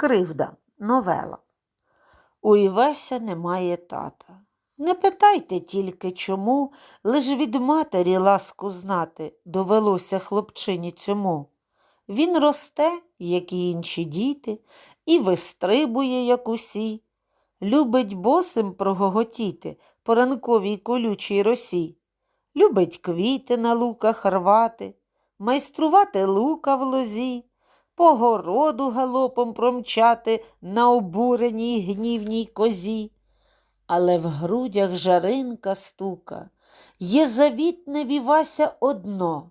Кривда. Новела. У Івеся немає тата. Не питайте тільки чому, лиш від матері ласку знати довелося хлопчині цьому. Він росте, як і інші діти, і вистрибує, як усі, любить босим прогоготіти по ранковій колючій росі, любить квіти на луках рвати, майструвати лука в лозі, по городу галопом промчати на обуреній гнівній козі. Але в грудях жаринка стука, є завітне вівася одно.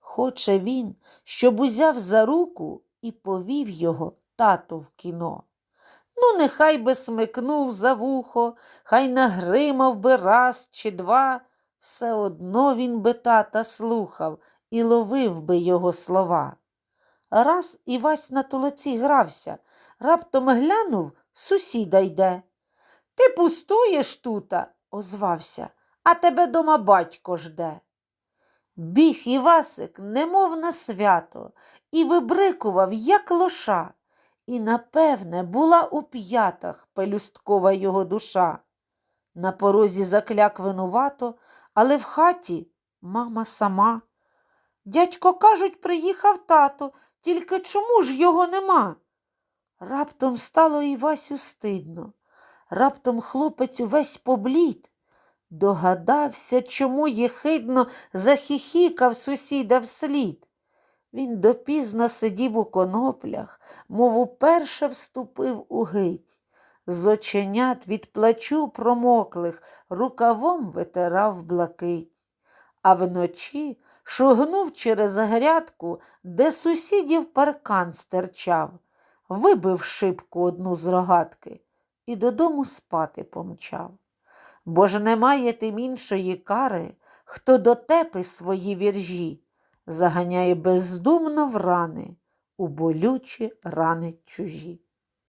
Хоче він, щоб узяв за руку і повів його тато в кіно. Ну, нехай би смикнув за вухо, хай нагримав би раз чи два, все одно він би тата слухав і ловив би його слова. Раз Івась на толоці грався, раптом глянув, сусіда йде. Ти пустуєш тута, озвався, а тебе дома батько жде. Біг Івасик, немов на свято, і вибрикував, як лоша, і, напевне, була у п'ятах пелюсткова його душа. На порозі закляк винувато, але в хаті мама сама. Дядько, кажуть, приїхав тато, тільки чому ж його нема? Раптом стало Івасю стидно. Раптом хлопець увесь поблід. Догадався, чому єхидно захихікав сусіда вслід. Він допізно сидів у коноплях, мов уперше вступив у гить. З оченят від плачу промоклих рукавом витирав блакить. А вночі шугнув через грядку, де сусідів паркан стирчав, вибив шибку одну з рогатки і додому спати помчав. Бо ж немає тим іншої кари, хто дотепи свої віржі, заганяє бездумно в рани, у болючі рани чужі.